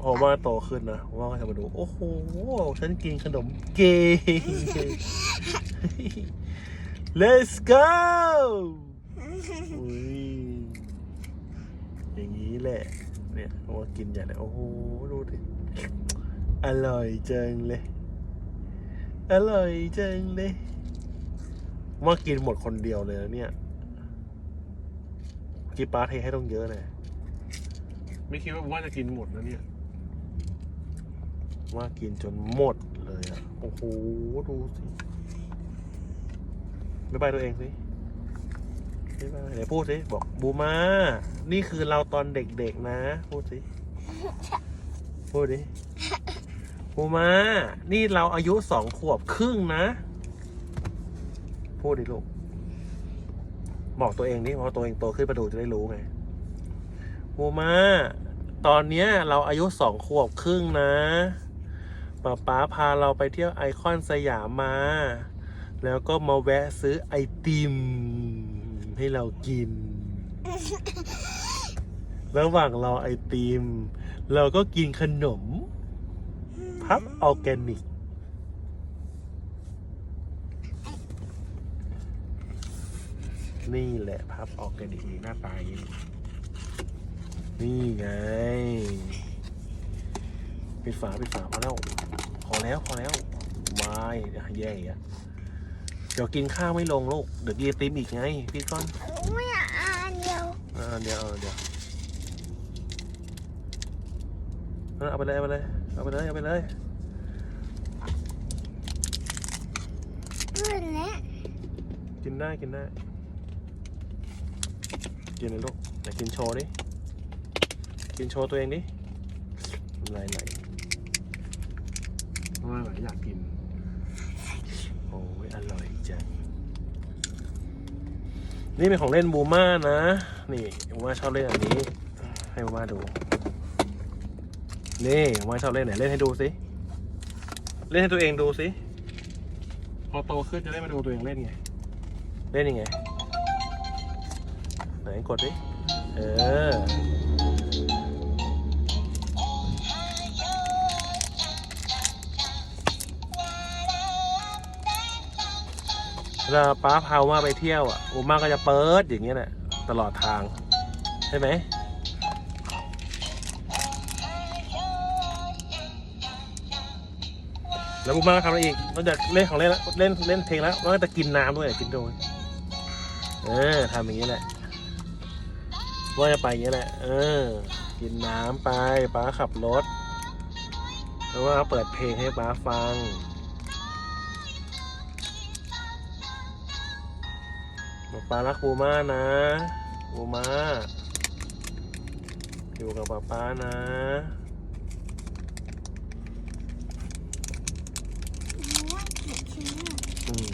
พอว่าโตขึ้นนะว่าก็จะมาดู โอ้โห ฉันกินขนมเก่ง let's go อุ้ยอย่างนี้แหละ เนี่ยว่ากินอย่างไรโอ้โห ดูดิ อร่อยจังเลย อร่อยจังเลยว่ากินหมดคนเดียวเลยนะเนี่ยกีป้าเทให้ต้องเยอะเลย ไม่คิดว่าว่าจะกินหมดนะเนี่ย ว่ากินจนหมดเลยอะ โอ้โห ดูสิไม่บายตัวเองสิไม่บายเดี๋ยวพูดสิ บอกบูมา นี่คือเราตอนเด็กๆนะ พูดสิ พูดดิบูมา นี่เราอายุสองขวบครึ่งนะ พูดดิลูก บอกตัวเองดิพอตัวเองโตขึ้นมาดูจะได้รู้ไง บูมาตอนเนี้ยเราอายุสองขวบครึ่งนะป๊าป๊าพาเราไปเที่ยวไอคอนสยามมา แล้วก็มาแวะซื้อไอติม ให้เรากิน ระหว่างรอไอติม เราก็กินขนม พับออร์แกนิก นี่แหละพับออร์แกนิกหน้าตาอย่างนี้ นี่ไง ปิดฝาปิดฝาพอแล้ว พอแล้วพอแล้วไม่แย่อะเดี๋ยวกินข้าวไม่ลงลูก เดี๋ยวกินไอติมอีกไง พี่ก้อนไม่อยากอ่านเดียวอ่าเดี๋ยวเอาเดี๋ยวเอาไปเลยเอาไปเลยเอาไปเลยเอาไปเลยเพื่อนและกินได้กินได้กินเลยลูกไหนกินโชว์ดิ กินโชว์ตัวเองดิไหลไหลไม่ไหลอยากกิน โอ้ยอร่อยจัง นี่เป็นของเล่นบูม่านะ นี่บูม่าชอบเล่นอันนี้ ให้บูม่าดู นี่บูม่าชอบเล่นไหนเล่นให้ดูสิ เล่นให้ตัวเองดูสิ พอโตขึ้นจะได้มาดูตัวเองเล่นไง เล่นยังไง ไหนกดดิ เออ เวลาป้าพามาไปเที่ยวอะอุมาก็จะเปิดอย่างเงี้ยแหละตลอดทางใช่ไหมแล้วอุมาก็ทำอะไรอีกนอกจากเล่นของเล่นแล้วเล่นเล่นเพลงแล้วก็จะกินน้ำด้วยกินโดยเออทำอย่างนี้แหละว่าจะไปอย่างนี้แหละ เออ กินน้ำไปป้าขับรถ แล้วว่าเปิดเพลงให้ป้าฟัง บอกป้ารักบูมานะบูมาอยู่กับป้าป้านะว่าเขียนชื่ออืม